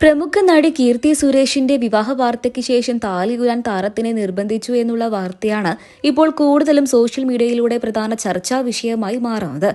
പ്രമുഖ നടി കീർത്തി സുരേഷിന്റെ വിവാഹ വാർത്തയ്ക്ക് ശേഷം താലി ഉരാൻ താരത്തിനെ നിർബന്ധിച്ചു എന്നുള്ള വാർത്തയാണ് ഇപ്പോൾ കൂടുതലും സോഷ്യൽ മീഡിയയിലൂടെ പ്രധാന ചർച്ചാ വിഷയമായി മാറുന്നത്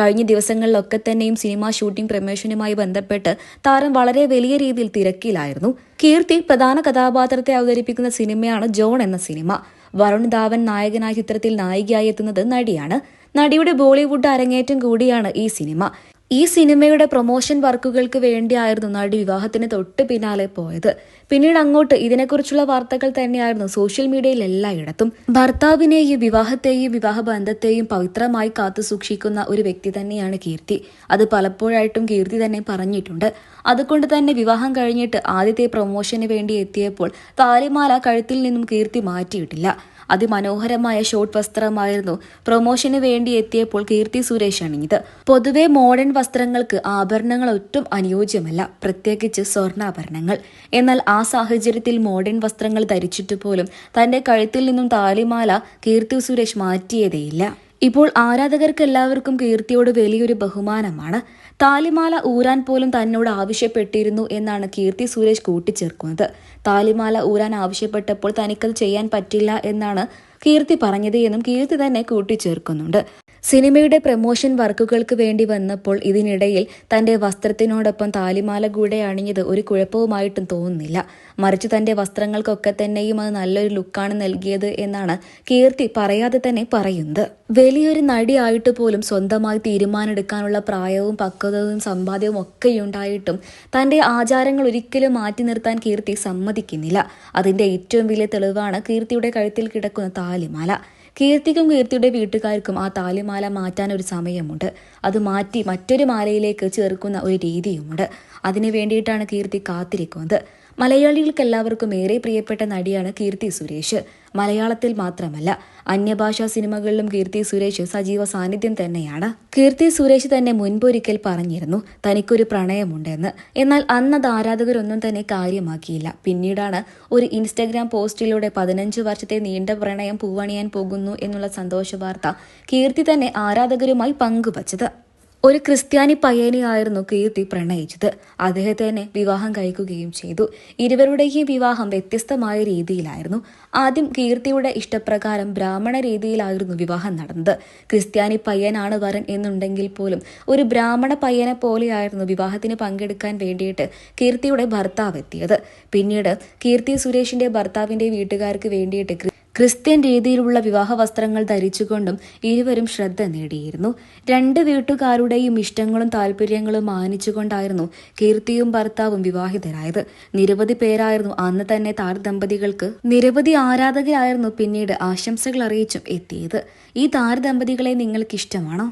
കഴിഞ്ഞ ദിവസങ്ങളിലൊക്കെ തന്നെയും സിനിമാ ഷൂട്ടിംഗ് പ്രമോഷനുമായി ബന്ധപ്പെട്ട് താരം വളരെ വലിയ രീതിയിൽ തിരക്കിലായിരുന്നു. കീർത്തി പ്രധാന കഥാപാത്രത്തെ അവതരിപ്പിക്കുന്ന സിനിമയാണ് ജോൺ എന്ന സിനിമ. വരുൺ ധാവൻ നായകനായ ചിത്രത്തിൽ നായികയായി എത്തുന്നത് നടിയാണ്. നടിയുടെ ബോളിവുഡ് അരങ്ങേറ്റം കൂടിയാണ് ഈ സിനിമ. ഈ സിനിമയുടെ പ്രൊമോഷൻ വർക്കുകൾക്ക് വേണ്ടിയായിരുന്നു നടി വിവാഹത്തിന് തൊട്ട് പിന്നാലെ പോയത്. പിന്നീട് അങ്ങോട്ട് ഇതിനെക്കുറിച്ചുള്ള വാർത്തകൾ തന്നെയായിരുന്നു സോഷ്യൽ മീഡിയയിൽ എല്ലായിടത്തും. ഭർത്താവിനെയും വിവാഹത്തെയും വിവാഹ ബന്ധത്തെയും പവിത്രമായി കാത്തു സൂക്ഷിക്കുന്ന ഒരു വ്യക്തി തന്നെയാണ് കീർത്തി. അത് പലപ്പോഴായിട്ടും കീർത്തി തന്നെ പറഞ്ഞിട്ടുണ്ട്. അതുകൊണ്ട് തന്നെ വിവാഹം കഴിഞ്ഞിട്ട് ആദ്യത്തെ പ്രൊമോഷന് വേണ്ടി എത്തിയപ്പോൾ താലിമാല കഴുത്തിൽ നിന്നും കീർത്തി മാറ്റിയിട്ടില്ല. അതിമനോഹരമായ ഷോർട്ട് വസ്ത്രമായിരുന്നു. പ്രൊമോഷന് വേണ്ടി എത്തിയപ്പോൾ കീർത്തി സുരേഷ് അണിഞ്ഞത്. പൊതുവെ മോഡേൺ വസ്ത്രങ്ങൾക്ക് ആഭരണങ്ങൾ ഒട്ടും അനുയോജ്യമല്ല. പ്രത്യേകിച്ച് സ്വർണാഭരണങ്ങൾ. എന്നാൽ ആ സാഹചര്യത്തിൽ മോഡേൺ വസ്ത്രങ്ങൾ ധരിച്ചിട്ട് പോലും തന്റെ കഴുത്തിൽ നിന്നും താലിമാല കീർത്തി സുരേഷ് മാറ്റിയതേയില്ല. ഇപ്പോൾ ആരാധകർക്ക് എല്ലാവർക്കും കീർത്തിയോട് വലിയൊരു ബഹുമാനമാണ്. താലിമാല ഊരാൻ പോലും തന്നോട് ആവശ്യപ്പെട്ടിരുന്നു എന്നാണ് കീർത്തി സുരേഷ് കൂട്ടിച്ചേർക്കുന്നത്. താലിമാല ഊരാൻ ആവശ്യപ്പെട്ടപ്പോൾ തനിക്കത് ചെയ്യാൻ പറ്റില്ല എന്നാണ് കീർത്തി പറഞ്ഞത് എന്നും കീർത്തി തന്നെ കൂട്ടിച്ചേർക്കുന്നുണ്ട്. സിനിമയുടെ പ്രമോഷൻ വർക്കുകൾക്ക് വേണ്ടി വന്നപ്പോൾ ഇതിനിടയിൽ തന്റെ വസ്ത്രത്തിനോടൊപ്പം താലിമാല കൂടെ അണിഞ്ഞത് ഒരു കുഴപ്പവുമായിട്ടും തോന്നുന്നില്ല. മറിച്ച് തന്റെ വസ്ത്രങ്ങൾക്കൊക്കെ തന്നെയും അത് നല്ലൊരു ലുക്കാണ് നൽകിയത് എന്നാണ് കീർത്തി പറയാതെ തന്നെ പറയുന്നത്. വലിയൊരു നടിയായിട്ട് പോലും സ്വന്തമായി തീരുമാനമെടുക്കാനുള്ള പ്രായവും പക്വതവും സമ്പാദ്യവും ഒക്കെ ഉണ്ടായിട്ടും തന്റെ ആചാരങ്ങൾ ഒരിക്കലും മാറ്റി നിർത്താൻ കീർത്തി സമ്മതിക്കുന്നില്ല. അതിന്റെ ഏറ്റവും വലിയ തെളിവാണ് കീർത്തിയുടെ കഴുത്തിൽ കിടക്കുന്ന താലിമാല. കീർത്തിക്കും കീർത്തിയുടെ വീട്ടുകാർക്കും ആ താലിമാല മാറ്റാൻ ഒരു സമയമുണ്ട്. അത് മാറ്റി മറ്റൊരു മാലയിലേക്ക് ചേർക്കുന്ന ഒരു രീതിയുമുണ്ട്. അതിനു വേണ്ടിയിട്ടാണ് കീർത്തി കാത്തിരിക്കുന്നത്. മലയാളികൾക്ക് എല്ലാവർക്കും ഏറെ പ്രിയപ്പെട്ട നടിയാണ് കീർത്തി സുരേഷ്. മലയാളത്തിൽ മാത്രമല്ല അന്യഭാഷാ സിനിമകളിലും കീർത്തി സുരേഷ് സജീവ സാന്നിധ്യം തന്നെയാണ്. കീർത്തി സുരേഷ് തന്നെ മുൻപൊരിക്കൽ പറഞ്ഞിരുന്നു തനിക്കൊരു പ്രണയമുണ്ടെന്ന്. എന്നാൽ അന്നത് ആരാധകരൊന്നും തന്നെ കാര്യമാക്കിയില്ല. പിന്നീടാണ് ഒരു ഇൻസ്റ്റഗ്രാം പോസ്റ്റിലൂടെ പതിനഞ്ച് വർഷത്തെ നീണ്ട പ്രണയം പൂവണിയാൻ പോകുന്നു എന്നുള്ള സന്തോഷ വാർത്ത കീർത്തി തന്നെ ആരാധകരുമായി പങ്കുവച്ചത്. ഒരു ക്രിസ്ത്യാനി പയ്യനെയായിരുന്നു കീർത്തി പ്രണയിച്ചത്. അദ്ദേഹത്തെ തന്നെ വിവാഹം കഴിക്കുകയും ചെയ്തു. ഇരുവരുടെയും വിവാഹം വ്യത്യസ്തമായ രീതിയിലായിരുന്നു. ആദ്യം കീർത്തിയുടെ ഇഷ്ടപ്രകാരം ബ്രാഹ്മണ രീതിയിലായിരുന്നു വിവാഹം നടന്നത്. ക്രിസ്ത്യാനി പയ്യനാണ് വരൻ എന്നുണ്ടെങ്കിൽ പോലും ഒരു ബ്രാഹ്മണ പയ്യനെ പോലെയായിരുന്നു വിവാഹത്തിന് പങ്കെടുക്കാൻ വേണ്ടിയിട്ട് കീർത്തിയുടെ ഭർത്താവ് എത്തിയത്. പിന്നീട് കീർത്തി സുരേഷിന്റെ ഭർത്താവിന്റെ വീട്ടുകാർക്ക് വേണ്ടിയിട്ട് ക്രിസ്ത്യൻ രീതിയിലുള്ള വിവാഹ വസ്ത്രങ്ങൾ ധരിച്ചുകൊണ്ടും ഇരുവരും ശ്രദ്ധ നേടിയിരുന്നു. രണ്ട് വീട്ടുകാരുടെയും ഇഷ്ടങ്ങളും താല്പര്യങ്ങളും മാനിച്ചുകൊണ്ടായിരുന്നു കീർത്തിയും ഭർത്താവും വിവാഹിതരായത്. നിരവധി പേരായിരുന്നു അന്ന് തന്നെ താരദമ്പതികൾക്ക് നിരവധി ആരാധകരായിരുന്നു പിന്നീട് ആശംസകൾ അറിയിച്ചും എത്തിയത്. ഈ താരദമ്പതികളെ നിങ്ങൾക്ക് ഇഷ്ടമാണോ